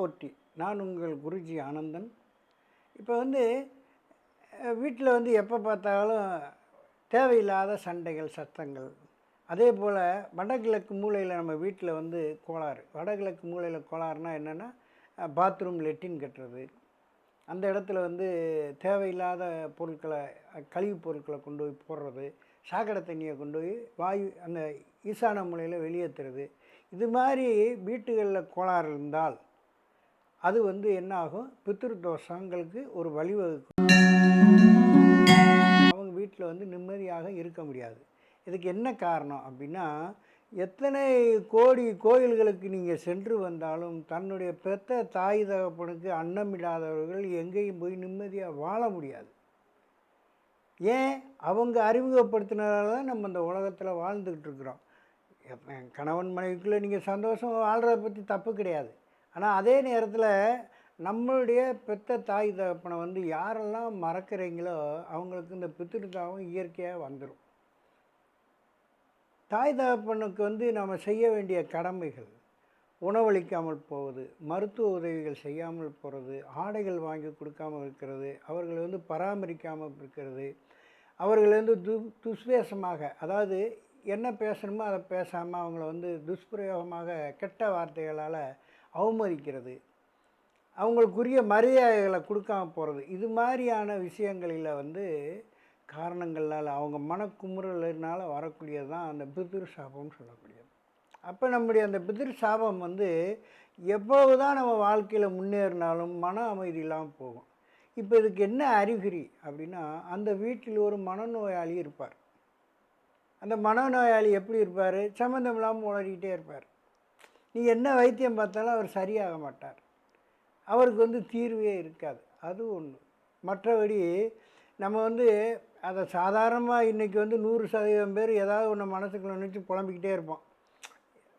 போற்றி. நான் உங்கள் குருஜி ஆனந்தன். இப்போ வந்து வீட்டில் வந்து எப்போ பார்த்தாலும் தேவையில்லாத சண்டைகள் சத்தங்கள். அதே போல் வடகிழக்கு மூலையில் நம்ம வீட்டில் வந்து கோளாறு. வடகிழக்கு மூலையில் கோளாறுனா என்னென்னா பாத்ரூம் லெட்டின் கட்டுறது. அந்த இடத்துல வந்து தேவையில்லாத பொருட்களை கழிவுப் பொருட்களை கொண்டு போய் போடுறது. சாக்கடை தண்ணியை கொண்டு போய் வாயு அந்த ஈசான மூலையில் வெளியேற்றுறது இது மாதிரி வீட்டுகளில் கோளாறு இருந்தால் அது வந்து என்ன ஆகும் தோஷங்களுக்கு ஒரு வழிவகுக்கும். அவங்க வீட்டில் வந்து நிம்மதியாக இருக்க முடியாது. இதுக்கு என்ன காரணம் அப்படின்னா எத்தனை கோடி கோயில்களுக்கு நீங்கள் சென்று வந்தாலும் தன்னுடைய பெத்த தாய் தகப்பனுக்கு அன்னமிடாதவர்கள் எங்கேயும் போய் நிம்மதியாக வாழ முடியாது. ஏன்? அவங்க அறிமுகப்படுத்தினால தான் நம்ம இந்த உலகத்தில் வாழ்ந்துக்கிட்டு இருக்கிறோம். கணவன் மனைவிக்குள்ளே நீங்கள் சந்தோஷம் வாழ்கிறத பற்றி தப்பு கிடையாது. ஆனால் அதே நேரத்தில் நம்மளுடைய பெத்த தாய் தகப்பனை வந்து யாரெல்லாம் மறக்கிறீங்களோ அவங்களுக்கு இந்த பித்திருத்தாவும் இயற்கையாக வந்துடும் தாய் தகப்பனுக்கு வந்து நம்ம செய்ய வேண்டிய கடமைகள் உணவளிக்காமல் போவது மருத்துவ உதவிகள் செய்யாமல் போகிறது ஆடைகள் வாங்கி கொடுக்காமல் இருக்கிறது அவர்களை வந்து பராமரிக்காமல் இருக்கிறது அவர்கள் வந்து து துஷ்வேஷமாக அதாவது என்ன பேசணுமோ அதை பேசாமல் அவங்கள வந்து துஷ்பிரயோகமாக கெட்ட வார்த்தைகளால் அவமதிக்கிறது. அவங்களுக்குரிய மரியாதைகளை கொடுக்காம போகிறது இது மாதிரியான விஷயங்களில் வந்து காரணங்களால் அவங்க மனக்குமுறலினால் வரக்கூடியது தான் அந்த பிதிர் சாபம்னு சொல்லக்கூடியது. அப்போ நம்முடைய அந்த பிதிர் சாபம் வந்து எவ்வளவு தான் நம்ம வாழ்க்கையில் முன்னேறினாலும் மன அமைதி இல்லாமல் போகும். இப்போ இதுக்கு என்ன அறிகுறி அப்படின்னா அந்த வீட்டில் ஒரு மனநோயாளி இருப்பார். அந்த மனநோயாளி எப்படி இருப்பார்? சம்மந்தம் இல்லாமல் உளறிக்கிட்டே இருப்பார். நீ என்ன வைத்தியம் பார்த்தாலும் அவர் சரியாக மாட்டார். அவருக்கு வந்து தீர்வே இருக்காது. அது ஒன்று மற்றபடி நம்ம வந்து அதை சாதாரணமாக இன்றைக்கி வந்து நூறு சதவீதம் பேர் ஏதாவது ஒன்று மனசுக்குள்ள நினச்சி புலம்பிக்கிட்டே இருப்போம்.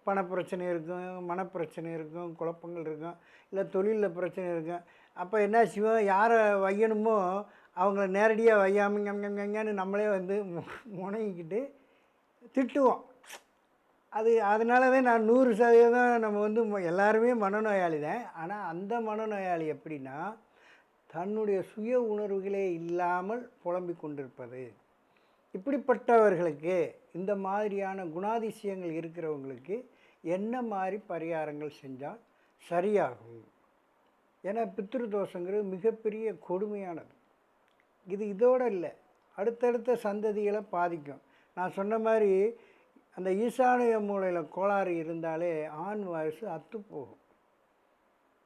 பணப்பிரச்சனை இருக்கும் மனப்பிரச்சனை இருக்கும் குழப்பங்கள் இருக்கும் இல்லை தொழிலில் பிரச்சனை இருக்கும். அப்போ என்ன செய்வோம் யாரை வையணுமோ அவங்கள நேரடியாக வையாமங்கன்னு நம்மளே வந்து மு- முனைக்கிட்டு திட்டுவோம். அது அதனால தான் நான் நூறு சதவீதம் நம்ம வந்து ம- எல்லாருமே மனநோயாளி தான் ஆனால் அந்த மனநோயாளி எப்படின்னா தன்னுடைய சுய உணர்வுகளே இல்லாமல் புலம்பிக் கொண்டிருப்பது. இப்படிப்பட்டவர்களுக்கு இந்த மாதிரியான குணாதிசயங்கள் இருக்கிறவங்களுக்கு என்ன மாதிரி பரிகாரங்கள் செஞ்சால் சரியாகும்? ஏன்னா பித்ருதோஷங்கிறது மிகப்பெரிய கொடுமையானது. இது இதோடு இல்லை. அடுத்தடுத்த சந்ததிகளை பாதிக்கும். நான் சொன்ன மாதிரி அந்த ஈசானிய மூலையில் கோளாறு இருந்தாலே ஆண் வாரிசு அத்து போகும்.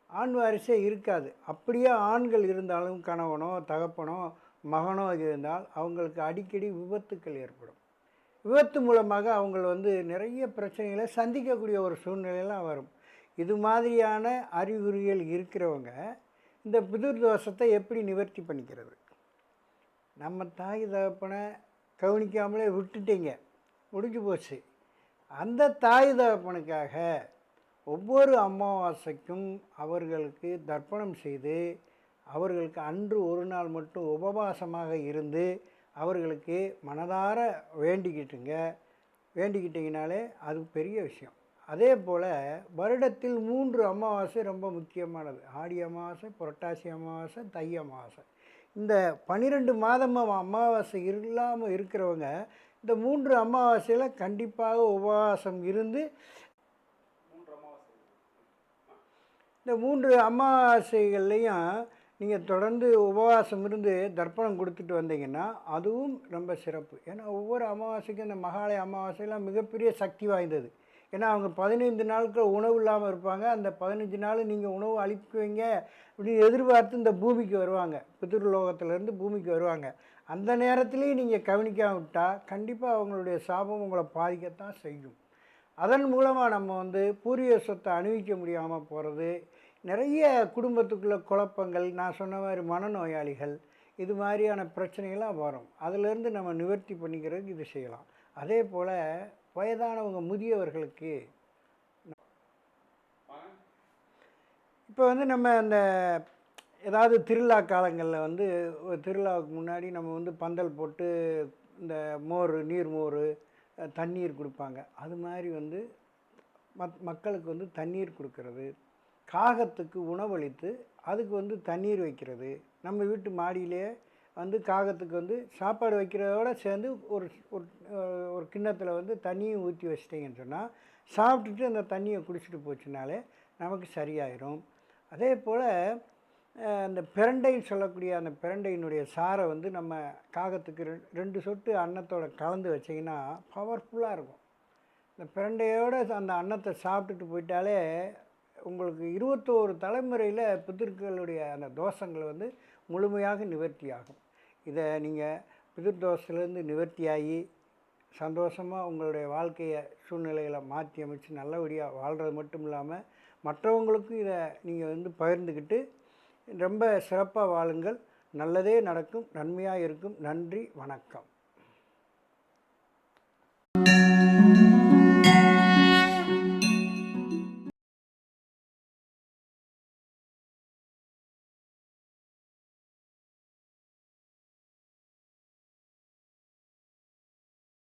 ஆண் வாரிசே இருக்காது. அப்படியே ஆண்கள் இருந்தாலும் கணவனோ தகப்பனோ மகனோ இருந்தால் அவங்களுக்கு அடிக்கடி விபத்துக்கள் ஏற்படும். விபத்து மூலமாக அவங்க வந்து நிறைய பிரச்சனைகளை சந்திக்கக்கூடிய ஒரு சூழ்நிலையெல்லாம் வரும். இது மாதிரியான அறிகுறிகள் இருக்கிறவங்க இந்த பிதுர் தோஷத்தை எப்படி நிவர்த்தி பண்ணிக்கிறது? நம்ம தாய் தகப்பனை கவனிக்காமலே விட்டுட்டீங்க. முடிஞ்சு போச்சு அந்த தாய் தகப்பனுக்காக ஒவ்வொரு அமாவாசைக்கும் அவர்களுக்கு தர்ப்பணம் செய்து அவர்களுக்கு அன்று ஒரு நாள் மட்டும் உபவாசமாக இருந்து அவர்களுக்கு மனதார வேண்டிக்கிட்டுங்க. வேண்டிக்கிட்டிங்கனாலே அது பெரிய விஷயம். அதே போல் வருடத்தில் மூன்று அமாவாசை ரொம்ப முக்கியமானது. ஆடி அமாவாசை புரட்டாசி அமாவாசை தை அமாவாசை. இந்த பன்னிரெண்டு மாதமாக அமாவாசை இல்லாமல் இருக்கிறவங்க இந்த மூன்று அமாவாசையில் கண்டிப்பாக உபவாசம் இருந்து இந்த மூன்று அமாவாசைகள்லையும் நீங்கள் தொடர்ந்து உபவாசம் இருந்து தர்ப்பணம் கொடுத்துட்டு வந்தீங்கன்னா அதுவும் ரொம்ப சிறப்பு. ஏன்னா ஒவ்வொரு அமாவாசைக்கும் இந்த மகாலய அமாவாசையெல்லாம் மிகப்பெரிய சக்தி வாய்ந்தது. ஏன்னா அவங்க பதினைந்து நாட்கள் உணவு இல்லாமல் இருப்பாங்க. அந்த பதினஞ்சு நாள் நீங்கள் உணவு அளிக்குவீங்க அப்படின்னு எதிர்பார்த்து இந்த பூமிக்கு வருவாங்க. பித்ருலோகத்திலேருந்து பூமிக்கு வருவாங்க. அந்த நேரத்துலேயும் நீங்கள் கவனிக்காம விட்டால் கண்டிப்பாக அவங்களுடைய சாபம் உங்களை பாதிக்கத்தான் செய்யும். அதன் மூலமாக நம்ம வந்து பூர்வீக சொத்தை அணிவிக்க முடியாமல் போகிறது நிறைய குடும்பத்துக்குள்ள குழப்பங்கள் நான் சொன்ன மாதிரி மனநோயாளிகள் இது மாதிரியான பிரச்சனைகள்லாம் வரும். அதிலேருந்து நம்ம நிவர்த்தி பண்ணிக்கிறதுக்கு இது செய்யலாம். அதே போல் வயதானவங்க முதியவர்களுக்கு இப்போ வந்து நம்ம அந்த ஏதாவது திருவிழா காலங்களில் வந்து திருவிழாவுக்கு முன்னாடி நம்ம வந்து பந்தல் போட்டு இந்த மோர் நீர் மோர் தண்ணீர் கொடுப்பாங்க. அது மாதிரி வந்து மத் மக்களுக்கு வந்து தண்ணீர் கொடுக்கறது காகத்துக்கு உணவளித்து அதுக்கு வந்து தண்ணீர் வைக்கிறது. நம்ம வீட்டு மாடியிலே வந்து காகத்துக்கு வந்து சாப்பாடு வைக்கிறதோட சேர்ந்து ஒரு ஒரு ஒரு கிண்ணத்தில் வந்து தண்ணியும் ஊற்றி வச்சிட்டிங்கன்னு சொன்னால் சாப்பிட்டுட்டு அந்த தண்ணியை குடிச்சிட்டு போச்சுனாலே நமக்கு சரியாயிரும். அதே போல் அந்த பிரண்டைன்னு சொல்லக்கூடிய அந்த பிரண்டையினுடைய சாரை வந்து நம்ம காகத்துக்கு ரெண்டு சொட்டு அன்னத்தோட கலந்து வச்சிங்கன்னா பவர்ஃபுல்லாக இருக்கும். இந்த பிரண்டையோட அந்த அன்னத்தை சாப்பிட்டுட்டு போயிட்டாலே உங்களுக்கு இருபத்தோரு தலைமுறையில் பித்திருக்களுடைய அந்த தோஷங்கள் வந்து முழுமையாக நிவர்த்தியாகும். இதை நீங்கள் பிதிர் தோஷத்துலேருந்து நிவர்த்தியாகி சந்தோஷமாக உங்களுடைய வாழ்க்கையை சூழ்நிலைகளை மாற்றி அமைச்சு நல்லபடியாக வாழ்கிறது மட்டும் இல்லாமல் மற்றவங்களுக்கும் இதை நீங்கள் வந்து பகிர்ந்துக்கிட்டு ரொம்ப சிறப்பாக வாழுங்கள். நல்லதே நடக்கும். நன்மையாக இருக்கும். நன்றி. வணக்கம்.